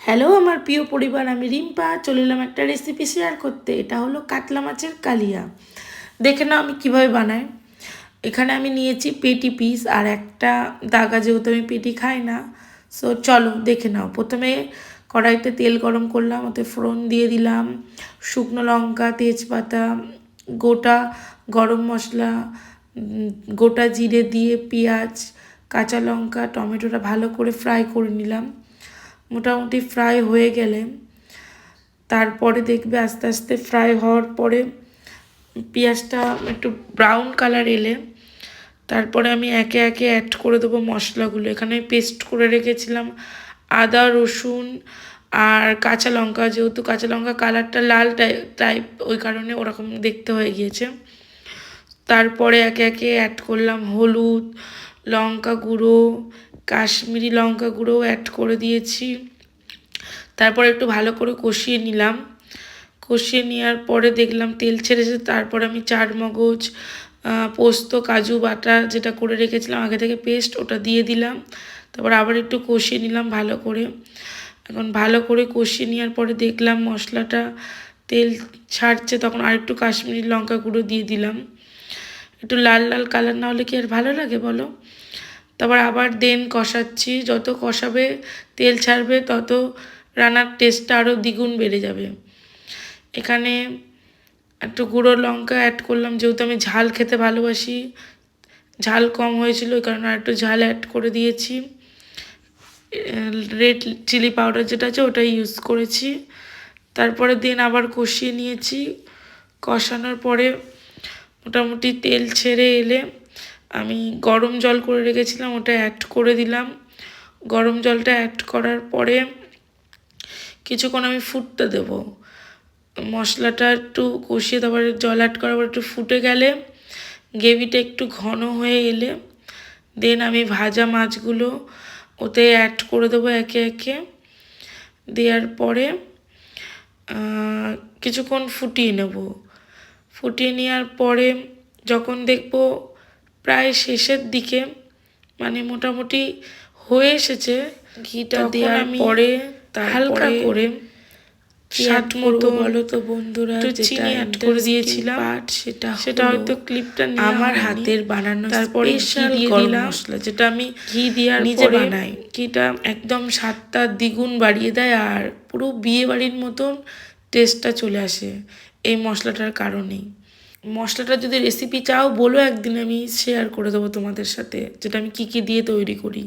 Hello আমার প্রিয় পরিবার, আমি রিম্পা। চলে এলাম একটা রেসিপি শেয়ার করতে। এটা হলো কাতলা মাছের কালিয়া। দেখে নাও আমি কীভাবে বানাই। এখানে আমি নিয়েছি পেটি পিস আর একটা দাগা যেহেতু আমি পেটি খাই না সো চলো দেখে নাও। প্রথমে কড়াইতে তেল গরম করলাম, ওতে ফোড়ন দিয়ে দিলাম, শুকনো লঙ্কা, তেজপাতা, গোটা গরম মশলা গোটা জিরে দিয়ে পেঁয়াজ, কাঁচা লঙ্কা, টমেটোটা ভালো করে ফ্রাই করে নিলাম। মোটামুটি ফ্রাই হয়ে গেলে, তারপরে দেখবে আস্তে আস্তে ফ্রাই হওয়ার পরে পেঁয়াজটা একটু ব্রাউন কালার এলে, তারপরে আমি একে একে অ্যাড করে দেবো মশলাগুলো। এখানে পেস্ট করে রেখেছিলাম আদা, রসুন আর কাঁচা লঙ্কা। যেহেতু কাঁচা লঙ্কা কালারটা লাল টাইপ ওই কারণে ওরকম দেখতে হয়ে গিয়েছে। তারপরে একে একে অ্যাড করলাম হলুদ, লঙ্কা গুঁড়ো কাশ্মীরি লঙ্কা গুঁড়ো অ্যাড করে দিয়েছি। তারপর একটু ভালো করে কষিয়ে নিলাম। কষিয়ে নেওয়ার পরে দেখলাম তেল ছেড়েছে তারপর আমি চার মগজ পোস্ত, কাজু বাটা যেটা করে রেখেছিলাম, আগে থেকে পেস্ট ওটা দিয়ে দিলাম। তারপর আবার একটু কষিয়ে নিলাম ভালো করে। এখন ভালো করে কষিয়ে নেওয়ার পরে দেখলাম মশলাটা তেল ছাড়ছে, তখন আর একটু কাশ্মীরি লঙ্কা গুঁড়ো দিয়ে দিলাম। একটু লাল লাল কালার না হলে কি আর ভালো লাগে বলো? তারপর আবার দেন কষাচ্ছি, যত কষাবে, তেল ছাড়বে, তত রান্নার টেস্টটা আরও দ্বিগুণ বেড়ে যাবে। এখানে একটু গুঁড়ো লঙ্কা অ্যাড করলাম, যেহেতু আমি ঝাল খেতে ভালোবাসি, ঝাল কম হয়েছিল, ওই কারণে একটু ঝাল অ্যাড করে দিয়েছি। রেড চিলি পাউডার যেটা আছে, ওটাই ইউজ করেছি। তারপরে দিন আবার কষিয়ে নিয়েছি। কষানোর পরে মোটামুটি তেল ছেড়ে এলে আমি গরম জল করে রেখেছিলাম, ওটা অ্যাড করে দিলাম। গরম জলটা অ্যাড করার পরে কিছুক্ষণ আমি ফুটতে দেব। মশলাটা একটু কষিয়ে তারপরে জল অ্যাড করার পর একটু ফুটে গেলে, গ্রেভিটা একটু ঘন হয়ে এলে দেন আমি ভাজা মাছগুলো ওতে অ্যাড করে দেবো একে একে। দেওয়ার পরে কিছুক্ষণ ফুটিয়ে নেব। ফুটিয়ে নেওয়ার পরে যখন দেখব প্রায় শেষের দিকে মানে মোটামুটি হয়ে এসেছে। ঘিটা দেওয়ার পরে হালকা করে করব মতো বলো তো বন্ধুরা চিনি অ্যাড করে দিয়েছিলাম। সেটা সেটা হয়তো ক্লিপটা আমার হাতের বানানো তারপরে ঘি দিয়ে দিলাম। মশলা যেটা আমি ঘি দিয়ে নিজে বানাই। ঘিটা একদম স্বাদটা দ্বিগুণ বাড়িয়ে দেয় আর পুরো বিয়ে বাড়ির মতন টেস্টটা চলে আসে এই মশলাটার কারণেই। মশলাটা যদি রেসিপি চাও, বলো একদিন আমি শেয়ার করে দেবো তোমাদের সাথে, যেটা আমি কী কী দিয়ে তৈরি করি।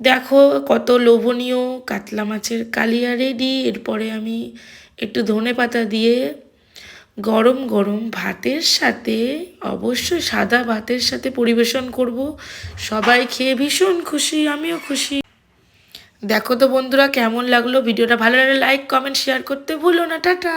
দেখো কত লোভনীয় কাতলা মাছের কালিয়া রেডি এরপরে আমি একটু ধনে পাতা দিয়ে গরম গরম ভাতের সাথে অবশ্যই সাদা ভাতের সাথে পরিবেশন করব। সবাই খেয়ে ভীষণ খুশি, আমিও খুশি। দেখো তো বন্ধুরা, কেমন লাগল? ভিডিওটা ভালো লাগলে লাইক কমেন্ট শেয়ার করতে ভুলো না, টাটা!